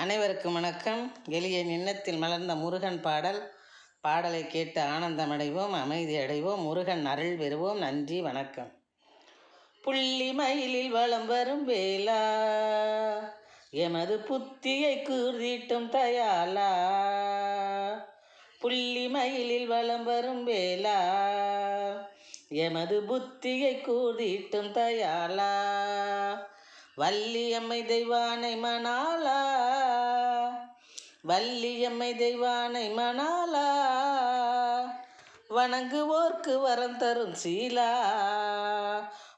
அனைவருக்கும் வணக்கம். எளிய நின்னத்தில் மலர்ந்த முருகன் பாடல். பாடலை கேட்டு ஆனந்தம் அடைவோம் அமைதி அடைவோம் முருகன் அருள் பெறுவோம். நன்றி வணக்கம். புள்ளி மயிலில் வலம் வரும் வேலா எமது புத்தியை கூர்தீட்டும் தயாலா புள்ளி மயிலில் வலம் வரும் வேலா எமது புத்தியை கூர்தீட்டும் தயாலா வள்ளியம்மை தெய்வானை மணாலா வள்ளியம்மை தெய்வானை மணாலா வணங்குவோர்க்கு வரம் தரும் சீலா.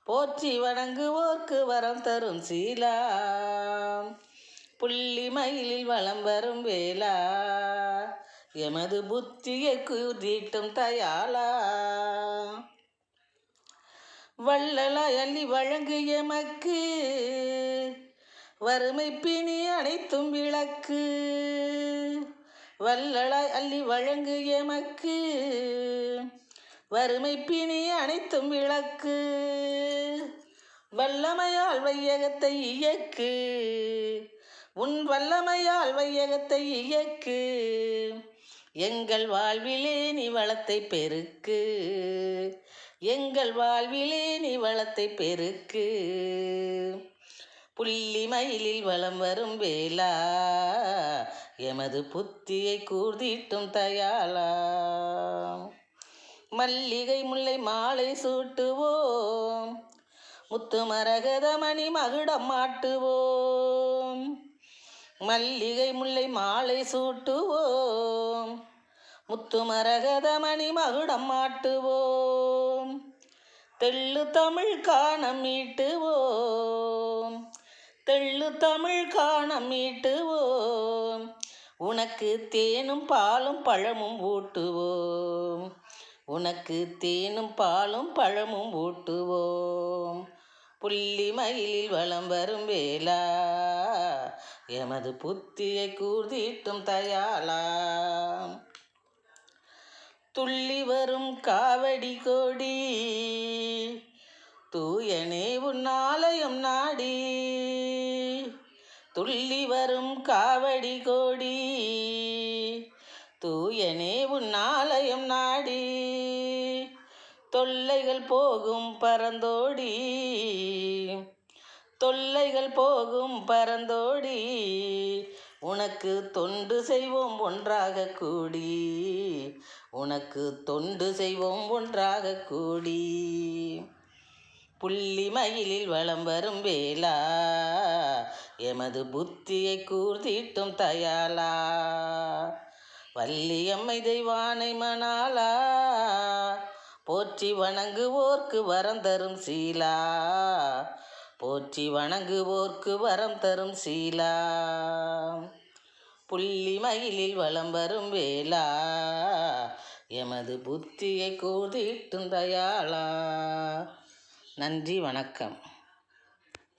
போற்றி வணங்குவோர்க்கு வரம் தரும் சீலா. புள்ளி மயிலில் வலம் வரும் வேலா. எமது புத்தியை குதிட்டும் தயாலா வள்ளலாய் அள்ளி வழங்கு எமக்கு வறுமை பிணி அனைத்தும் விளக்கு. வள்ளலாய் அள்ளி வழங்கு எமக்கு வறுமை பிணி அனைத்தும் விளக்கு. வல்லமையால் வையகத்தை இயக்கு. உன் வல்லமையால் வையகத்தை இயக்கு. எங்கள் வாழ்விலே நீ வளத்தை பெருக்கு. எங்கள் வாழ்விலே நீ வளத்தை பெருக்கு. புள்ளி மயிலில் வளம் வரும் வேலா எமது புத்தியை கூர்தீட்டும் தயாலா மல்லிகை முல்லை மாலை சூட்டுவோம். முத்து மரகத மணி மகுடம் மாட்டுவோம் மல்லிகை முல்லை மாலை சூட்டுவோம். முத்துமரகதமணி மகுடம் மாட்டுவோம் தெள்ளு தமிழ் காணம் மீட்டுவோம் தெள்ளு தமிழ் காணம் மீட்டுவோம் உனக்கு தேனும் பாலும் பழமும் ஊட்டுவோம். உனக்கு தேனும் பாலும் பழமும் ஊட்டுவோம். புள்ளி மயிலில் வளம் வரும் வேலா எமது புத்தியை கூர்தீட்டும் தயாலா துள்ளி வரும் காவடி கோடி. தூயனே உன்னாலயம் நாடி. துள்ளி வரும் காவடி கோடி. தூயனே உன்னாலயம் நாடி. தொல்லைகள் போகும் பரந்தோடி. தொல்லைகள் போகும் பரந்தோடி. உனக்கு தொண்டு செய்வோம் ஒன்றாக கூடி. உனக்கு தொண்டு செய்வோம் ஒன்றாக கூடி. புள்ளி மயிலில் வலம் வரும் வேலா எமது புத்தியை கூர்தீட்டும் தயாலா வள்ளியம்மை தெய்வானை மணாலா போற்றி வணங்குவோர்க்கு வரம் தரும் சீலா. போற்றி வணங்குவோர்க்கு வரம் தரும் சீலா. புள்ளி மயிலில் வலம் வரும் வேளா எமது புத்தியை கூதிட்டும் தயாளா. நன்றி வணக்கம்.